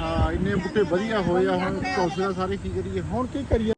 ਹਾਂ ਇੰਨੇ ਬੂਟੇ ਵਧੀਆ ਹੋਏ ਆ ਹੁਣ ਝੋਸੇ ਸਾਰੇ ਕੀ ਕਰੀਏ? ਹੁਣ ਕੀ ਕਰੀਏ?